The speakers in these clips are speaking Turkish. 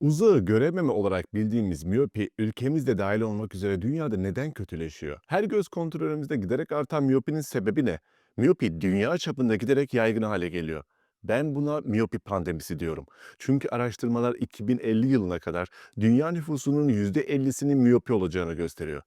Uzağı görememe olarak bildiğimiz miyopi, ülkemizde dahil olmak üzere dünyada neden kötüleşiyor? Her göz kontrolümüzde giderek artan miyopinin sebebi ne? Miyopi dünya çapında giderek yaygın hale geliyor. Ben buna miyopi pandemisi diyorum. Çünkü araştırmalar 2050 yılına kadar dünya nüfusunun %50'sinin miyopi olacağını gösteriyor.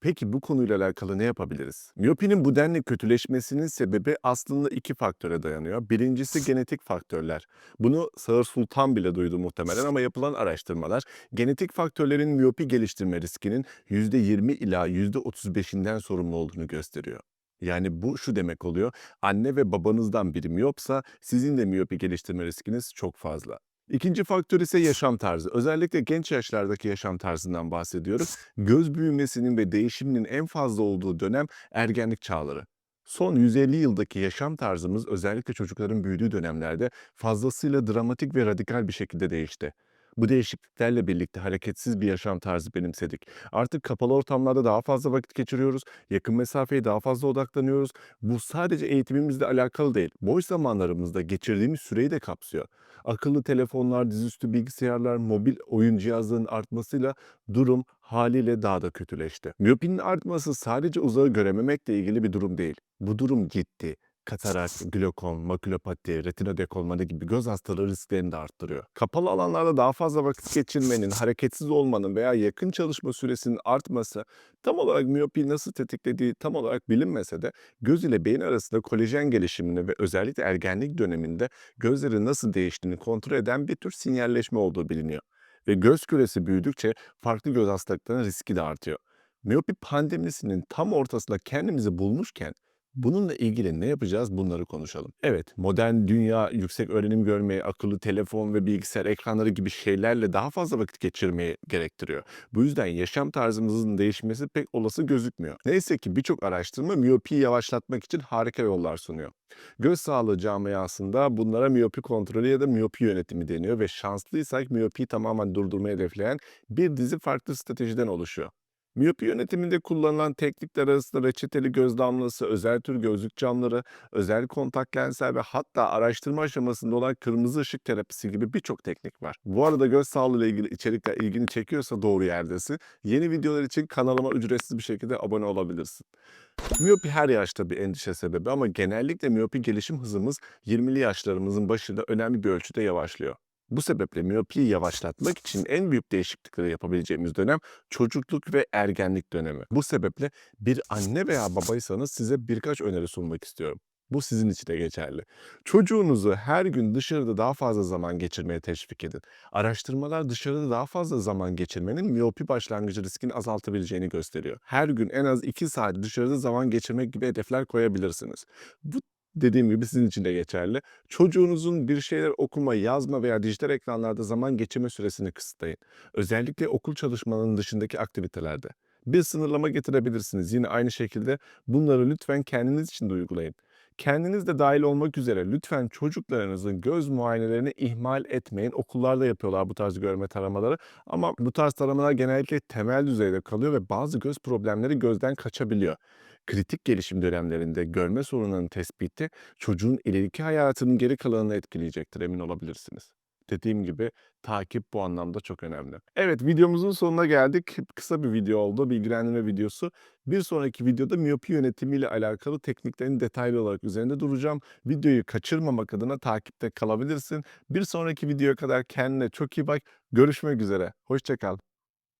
Peki bu konuyla alakalı ne yapabiliriz? Miyopinin bu denli kötüleşmesinin sebebi aslında iki faktöre dayanıyor. Birincisi genetik faktörler. Bunu Sağır Sultan bile duydu muhtemelen ama yapılan araştırmalar genetik faktörlerin miyopi geliştirme riskinin %20 ila %35'inden sorumlu olduğunu gösteriyor. Yani bu şu demek oluyor. Anne ve babanızdan biri miyopsa sizin de miyopi geliştirme riskiniz çok fazla. İkinci faktör ise yaşam tarzı. Özellikle genç yaşlardaki yaşam tarzından bahsediyoruz. Göz büyümesinin ve değişiminin en fazla olduğu dönem ergenlik çağları. Son 150 yıldaki yaşam tarzımız özellikle çocukların büyüdüğü dönemlerde fazlasıyla dramatik ve radikal bir şekilde değişti. Bu değişikliklerle birlikte hareketsiz bir yaşam tarzı benimsedik. Artık kapalı ortamlarda daha fazla vakit geçiriyoruz, yakın mesafeye daha fazla odaklanıyoruz. Bu sadece eğitimimizle alakalı değil, boş zamanlarımızda geçirdiğimiz süreyi de kapsıyor. Akıllı telefonlar, dizüstü bilgisayarlar, mobil oyun cihazlarının artmasıyla durum haliyle daha da kötüleşti. Miyopinin artması sadece uzağı görememekle ilgili bir durum değil. Bu durum ciddi. Katarak, glokom, makülopati, retina dekolmanı gibi göz hastalığı risklerini de arttırıyor. Kapalı alanlarda daha fazla vakit geçirmenin, hareketsiz olmanın veya yakın çalışma süresinin artması tam olarak miyopiyi nasıl tetiklediği tam olarak bilinmese de göz ile beyin arasında kolajen gelişimini ve özellikle ergenlik döneminde gözlerin nasıl değiştiğini kontrol eden bir tür sinyalleşme olduğu biliniyor. Ve göz küresi büyüdükçe farklı göz hastalıklarının riski de artıyor. Miyopi pandemisinin tam ortasında kendimizi bulmuşken bununla ilgili ne yapacağız bunları konuşalım. Evet, modern dünya yüksek öğrenim görmeyi, akıllı telefon ve bilgisayar ekranları gibi şeylerle daha fazla vakit geçirmeyi gerektiriyor. Bu yüzden yaşam tarzımızın değişmesi pek olası gözükmüyor. Neyse ki birçok araştırma miyopiyi yavaşlatmak için harika yollar sunuyor. Göz sağlığı camiasında bunlara miyopi kontrolü ya da miyopi yönetimi deniyor ve şanslıysak miyopiyi tamamen durdurmayı hedefleyen bir dizi farklı stratejiden oluşuyor. Miyopi yönetiminde kullanılan teknikler arasında reçeteli göz damlası, özel tür gözlük camları, özel kontak lensler ve hatta araştırma aşamasında olan kırmızı ışık terapisi gibi birçok teknik var. Bu arada göz sağlığı ile ilgili içerikler ilgini çekiyorsa doğru yerdesin. Yeni videolar için kanalıma ücretsiz bir şekilde abone olabilirsin. Miyopi her yaşta bir endişe sebebi ama genellikle miyopi gelişim hızımız 20'li yaşlarımızın başında önemli bir ölçüde yavaşlıyor. Bu sebeple miyopiyi yavaşlatmak için en büyük değişiklikleri yapabileceğimiz dönem çocukluk ve ergenlik dönemi. Bu sebeple bir anne veya babaysanız size birkaç öneri sunmak istiyorum. Bu sizin için de geçerli. Çocuğunuzu her gün dışarıda daha fazla zaman geçirmeye teşvik edin. Araştırmalar dışarıda daha fazla zaman geçirmenin miyopi başlangıcı riskini azaltabileceğini gösteriyor. Her gün en az 2 saat dışarıda zaman geçirmek gibi hedefler koyabilirsiniz. Bu dediğim gibi sizin için de geçerli. Çocuğunuzun bir şeyler okuma, yazma veya dijital ekranlarda zaman geçirme süresini kısıtlayın. Özellikle okul çalışmalarının dışındaki aktivitelerde. Bir sınırlama getirebilirsiniz. Yine aynı şekilde bunları lütfen kendiniz için de uygulayın. Kendiniz de dahil olmak üzere lütfen çocuklarınızın göz muayenelerini ihmal etmeyin. Okullarda yapıyorlar bu tarz görme taramaları ama bu tarz taramalar genellikle temel düzeyde kalıyor ve bazı göz problemleri gözden kaçabiliyor. Kritik gelişim dönemlerinde görme sorunlarının tespiti çocuğun ileriki hayatının geri kalanını etkileyecektir, emin olabilirsiniz. Dediğim gibi takip bu anlamda çok önemli. Evet, videomuzun sonuna geldik. Kısa bir video oldu, bilgilendirme videosu. Bir sonraki videoda miyopi yönetimiyle alakalı tekniklerin detaylı olarak üzerinde duracağım. Videoyu kaçırmamak adına takipte kalabilirsin. Bir sonraki videoya kadar kendine çok iyi bak. Görüşmek üzere. Hoşça kal.